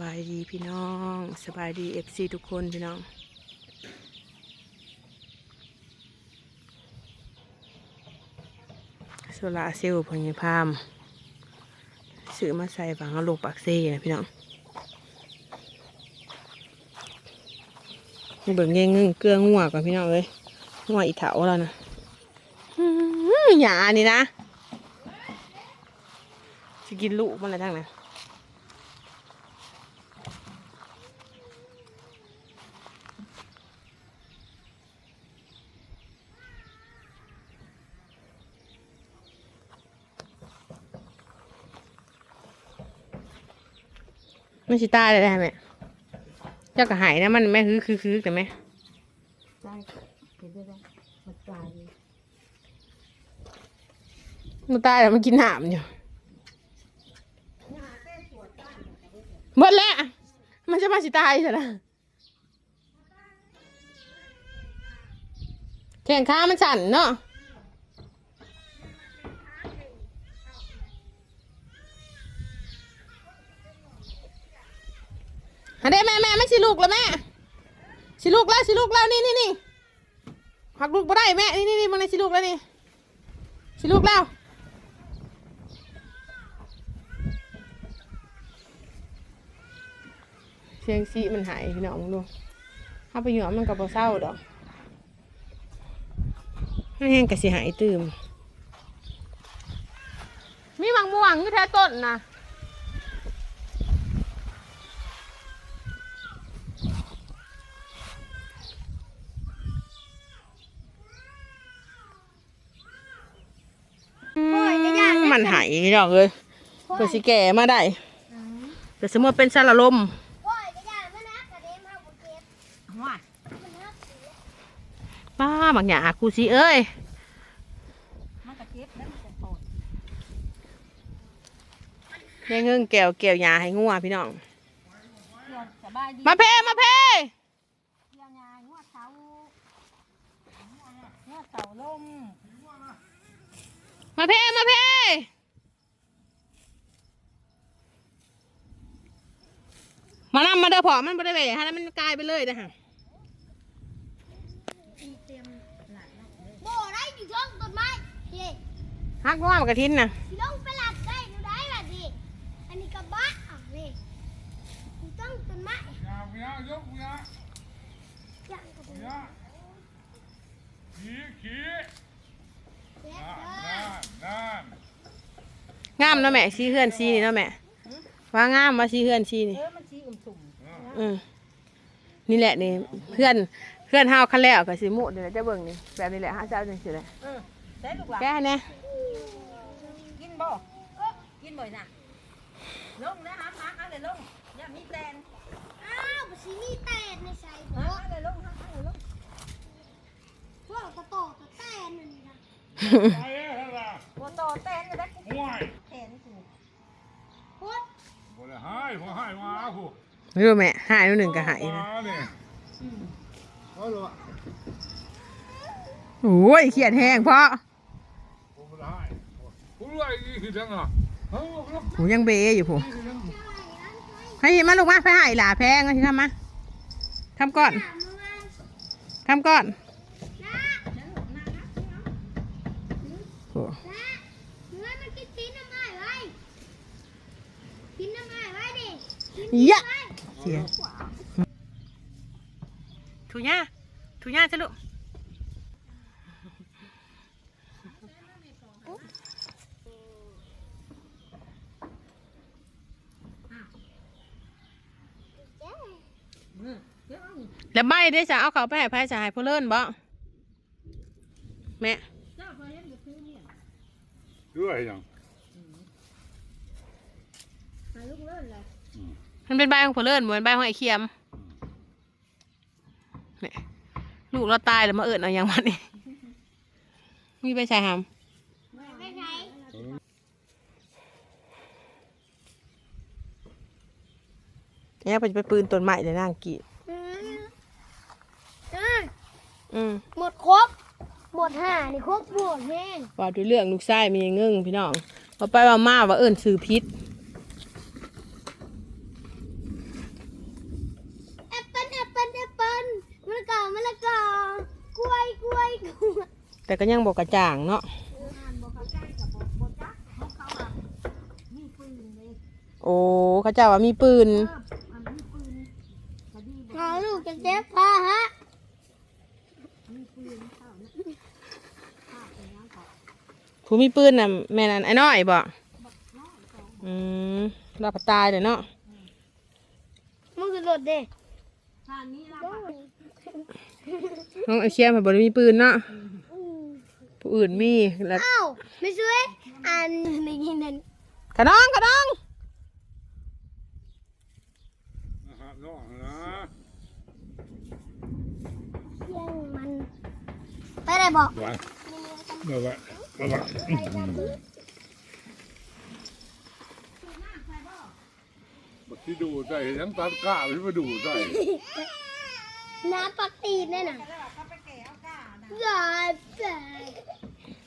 บายดีพี่น้องสบายดีเอฟซีทุกคนพี่น้อง โซลาเซลล์พญพามซื้อมาใส่ฝังเอาลงปากเซ่นะพี่น้องเบิ่งเงี้ยงึ่งเกลืองัวก่อนพี่น้องเลยงัวอีเถาแล้วนะหือหยานี่นะจะกินลูกมันอะไรทั้งนั้น มันชิตายเลยได้ไหมเจ้ากระหายนะมันแม่คือคือคือแต่ไหมได้เห็นได้ไหมมันตายมันตายแล้วมันกินหนามอยู่หมดแล้วมันจะมาชิตายใช่ไหมแข่งข้ามันสั่นเนาะอันนี้แม่แม่ไม่ชิลู กแล้วแม่ชิลูกแล้วชิลูกแล้วนี่นี่นี่หักลูกบ่ได้แม่นี่นี่นี่มึงในชิลูกแล้วนี่ชิลูกแล้วเสียงสีมันหายพี่น้องดูถ้าไปหยอมมันกับเศร้าดอกแห้งกะสิหายตื่มมีบางม่วงคือแท้ต้นนะ มันหายพี่น้องเลยเพื่อสิแก่มาได้เดี๋ยวสมมติเป็นสารลมโอ้ยกระยามันนักกระเด็นมาบุเก็บว่ามันนักเสียป้าบางอย่างกูสิเอ้ยมันกระเจ็บแล้วมันจะปวดแม่งเงิงแก้วแก้วยาให้งัวพี่น้องเดี๋ยวสบายดีมาเพมาเพเดี๋ยวยายงวดเสาเงวดเสาลม มาเพมาเพมานำมาเด้อพอมันบ่ได้ไปฮะแล้วมันกลายไปเลยนะฮะโบได้อยู่ช่องต้นไม้เฮ้ฮักงัวมากระทินน่ะสิลงไปหลัดได้หนูได้แบบนี้อันนี้กระบะอะนี่อยู่ช่องต้นไม้ยาวยาวยกยาย่างกระเด็นยาขี่ขี่ เด็ก นั่น เด้อ นั่นนั่น งามเนาะแม่ซีเฮือนซีนี่เนาะแม่ว่างามว่าซีเฮือนซีนี่เออมันชี้อุ่มสุ่มอืมนี่แหละนี่เพื่อนเพื่อนเฮาคันแล้วก็สิมุเดี๋ยวจะเบิ่งนี่แบบนี้แหละฮะเจ้าจังซี่แหละเออได้ลูกหลานแกแน่กินบ่กินบ่อยน่ะลงนะฮะฮะเอาเลยลงอย่ามีแตนอ้าวสีนี่แตนในใส่โบฮะเอาเลยลงฮะเอาเลยลงพวกกระโตกระแตนนั่นนี่นะไปเลยล่ะ หัวโตแตนเลยได้ ห่วย แขนกู พุด บ่ได้ หายบ่หายมาผู้ไม่รู้แม่หายนิดหนึ่งก็หายมานะเนี่ยเอาล่ะโอ้ยเขียดแห้งเพราะผมบ่ได้หายผู้รวยนี่คือจังอะเฮ้ยลูกหูยังเบอยู่ผมนี่คือจังให้มาลูกมาไปหายหลาแพงเอาสิทำมาทำก่อนถามมาว่าทำก่อนนะโอ้ นะเนื้อมันกินตีนน้ำไม้ไว้กินน้ำไม้ไว้ดิกิน ยะไว้เสียถูญ่าถูญ่าจ้ะลูกอืมเดี๋ยวเอาแล้วใบได้จะเอาเขาไปให้ไพ่จะให้พ่อเลิ่นบ่แม่เจ้าพอเห็นอยู่คือเนี่ยด้วยจังหาลูกเล่นเลย มันเป็นใบของพ่อเลิ่นเหมือนใบของไอ้เคียมแม่ลูกเราตายแล้วมาเอิญเอาอย่างมันนี่มีไปชายหามไม่ใช่เนี่ยไปไปปืนต้นไม้เลยนั่งกรีดอืมอืมอืมหมดครบ หมดห่านี่ครบหมดแห้งว่าด้วยเรื่องลูกชายมีเงื่งพี่น้องว่าไปว่ามาว่าเอิญซื้อพิษ แต่ก็ยังบอกกระจ่างเนาะโอ้เขาเจ้าว่ามีปืนเอาลูกจะเจ็บพาฮะผู้มีปืนน่ะแม่นั่นไอ้น้อยบ่อืมเราก็ตายเลยเนาะมึงคือรถเด้น้องไอเชียมบ่ได้มีปืนเนาะ ผู้อื่นมีแล้วอ้าวไม่ช่วยอันนี้ยินนั่นขะน้องขะน้องนะฮะน้องนะเสียงมัน ไปได้บอกไปไปไปไปไปบักที่ดูใส่ทั้งตัดก้าพี่มาดูใส่น้ำปักตีนนี่น่ะอย่าใส่เ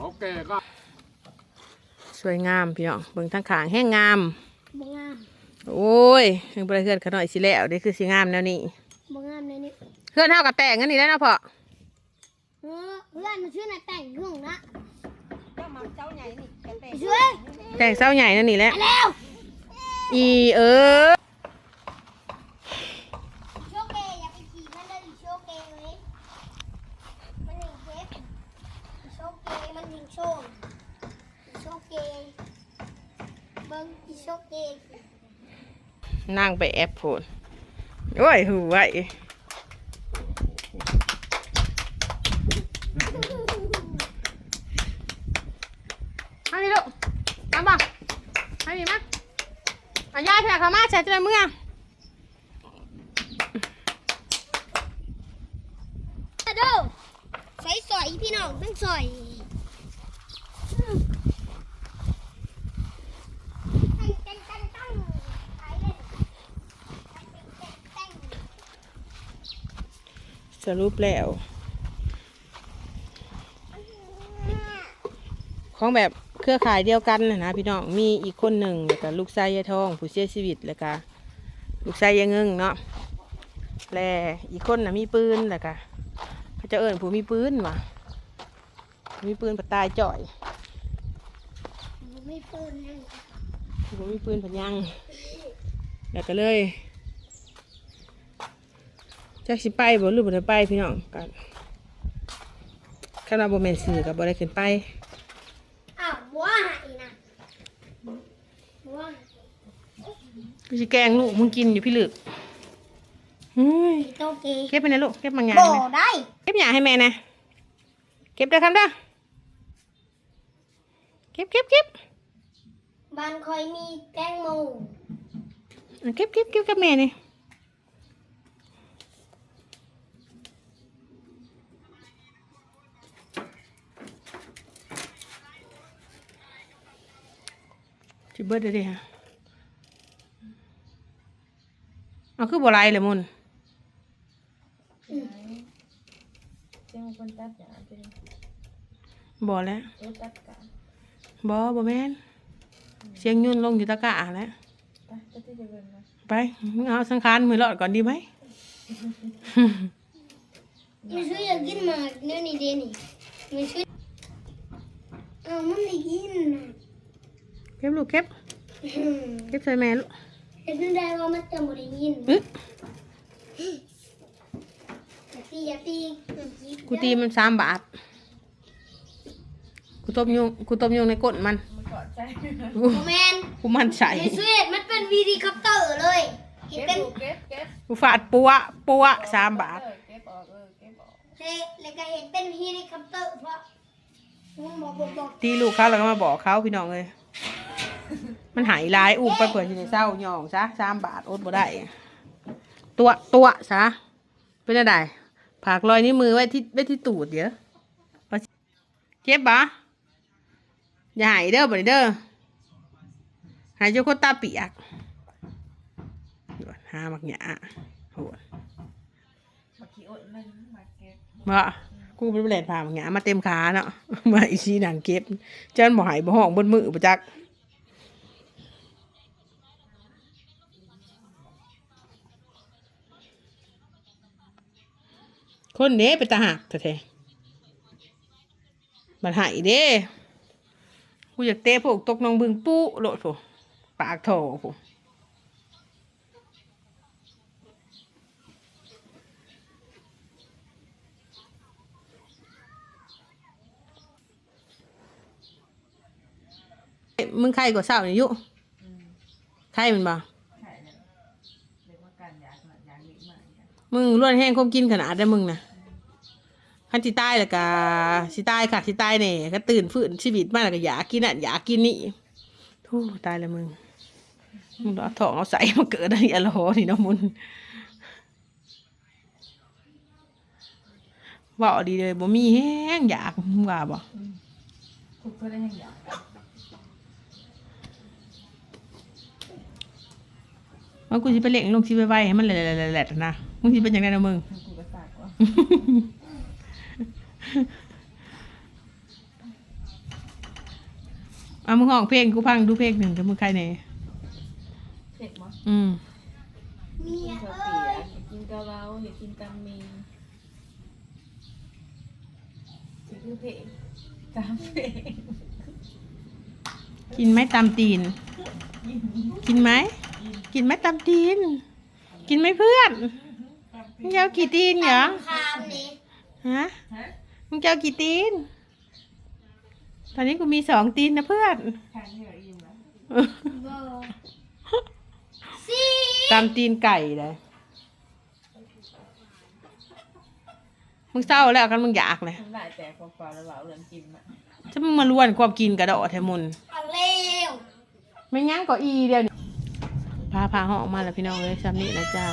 ขาแก่ก็สวยงามพี่น้องเบิ่งทางขางแห้งงามบ่งามโอ้ยยังบ่ได้เฮือนเขาหน่อยสิแล้วเด้คือสิงามแนวนี้บ่งามเลยนี่เฮือนเฮาก็แต่งกันนี่แหล้วเนาะพ่อเออเพื่อนมันชื่อน่ะแต่งเครื่องนะเจ้ามาเจ้าใหญ่นี่แกเตะช่วยแต่งเศร้าใหญ่นั่นนี่แหละไปแล้วอีเออ โชเกอย่าไปขี่มันเลยโชเกเลยมันหนึ่งเทปโชเกมันหนึ่งโชว์โชเกเบิ้งอีโชเก นั่งไปแอปโพนโอ้ยหูไว้มาพี่ลูกมาบ่มาพี่มาเอาย่าเถอะเขามาใช้จะได้เมื่ออะดูใส่สอยพี่น้องต้องสอยตั้งตั้งตั้งตั้งไปเลยตั้งตั้งตั้ง สรุปแล้ว ของแบบเครือข่ายเดียวกันนะนะพี่น้องมีอีกคนหนึ่งแล้วก็ลูกชายยายทอง ผู้เสียชีวิตแล้วก็ลูกชายยายเงิงเนาะและอีกคนน่ะมีปืนแล้วก็เขาจะเอิญผู้มีปืนว่ะมีปืนปะตายจ่อยไม่ปืนนั่นผู้มีปืนผันยังแล้วก็เลย จักสิไปบ่หรือบ่ได้ไปพี่น้องกันข้าราบ่แม่นสื่อกับบ่ได้ขึ้นไปอ้าวบัวหายนะบัวกูสิแกงลูกมึงกินอยู่พี่ลึกเฮ้ยโตเกเก็บไปนะลูกเก็บบางอย่างบ่ให้แม่ได้เก็บอย่างให้แม่นะเก็บด้วยครับเด้อเก็บเก็บเก็บบ้านคอยมีแตงโมอะเก็บเก็บเก็บกับแม่นี่ จิเบิดเลยดิฮะเอาคือบัวลายเลยมุนเจ้าคนตัดหยาเป็นบ่แล้วรถตัดกาบ่บ่แม่นเสียงยุ่นลงอยู่ตะกะแล้วไปมึงเอาสังขารมือรอดก่อนดีไหมไม่ช่วยอยากกินหมากเนี่ยนี่เดนี่ไม่ช่วยเอ้ามันไม่กินนะ เก็บลูกเก็บอืมเก็บใส่แม่ลูกเห็นได้ว่ามันจะไม่ได้ยินอึ๊ะอย่าตีอย่าตีกูตีมันสามบาทกูต้มยุงกูต้มยุงในก้นมันมันกอดใจกูโมแมนกูมันใส่ไม่ช่วยมันเป็นวีดีคอปเตอร์เลยเห็นเก็บเป็นดูเก็บเก็บกูฟาดปัวปัวสามบาทเออเก็บออกเออเก็บออกเละแล้วก็เห็นเป็นเฮลิคอปเตอร์เพราะมันบอกบอกบอกตีลูกเขาแล้วก็มาบอกเขาพี่น้องเลย มันหายลายอุ้มไปเปิดที่ในเศร้าหย่องซะสามบาทอดบ่ได้ ตัวตัวซะเป็นอะไรผากรอยนิ้วมือไว้ที่ไว้ที่ตูดเดี๋ยวเจ็บปะอย่าหายเด้อบ่ได้เด้อหายจ้าคนตาเปียกหดหามักหยาโหดมาขี่อดมันมากูเป็นแหลนผ่ามักหยามาเต็มขาเนาะมาอีชีหนังเก็บเจ้าบ่หายบ่ห้องบนมือประจัก คนเนี้ไปตาหักแท้มันหายเด้กูอยากเตะพวกตกน้องบึงปุ๊โลดผู้ปากโถผู้เอ้ยมึงใครกว่าเศร้านี่ยุใครมันบ่ใช่เลยเรียกว่าการอยากหน่อยอยากเยอะมากจ้ะ มึงล้วนแห้งคมกินขนาดได้มึงนะคันสิตายแล้วก็สิตายค่ะสิตายเนี่ยก็ตื่นฟื้นชีวิตมาแล้วก็อยากกินอะอยากกินนี่ทู้ตายแล้วมึงมึงเอาทองเอาใส่มาเกิดอะไรอะโลนี่เนาะมุนว่าเอาดีเลยบ่มีแห้งอยากมึงว่าบ่ทุกเพื่อได้ให้อยากว่ากูสิไปเล่งลงชีไว้ๆให้มันแหลๆๆๆนะ มึงสิเป็นยังไงนะมึงกูก็สากว่าเอามึงห้องเพลงกูพังดูเพลงหนึ่งกับมึงใครเนี่ยเผ็ดมั้ยอืมเมียกินข้าวเอ้เปียยกกินกะเพราอยากกินตำมีสิคือเพลงตามเพลงกินไหมตามตีน กินไหม กินไหมตามตีน กินไหมเพื่อน มึงจะเอากี่ตีนเหรอคามนี่ฮะฮะมึงจะเอากี่ตีน ตอนนี้กูมีสองตีนนะเพื่อนทานเหนื่อยอิ่มแล้วบ่สิตามตีนไก่เลยมึงเศร้าแล้วกันมึงอยากเลยทำได้แต่เปล่าๆแล้วเปล่าเรื่องกินอะจะมึงมาล้วนความกินกระโดดแทมุนเอาเร็วไม่งั้นก็อีเดียวนี่พาพาห้องออกมาแล้วพี่น้องเลยซ้ำนี่นะจ้า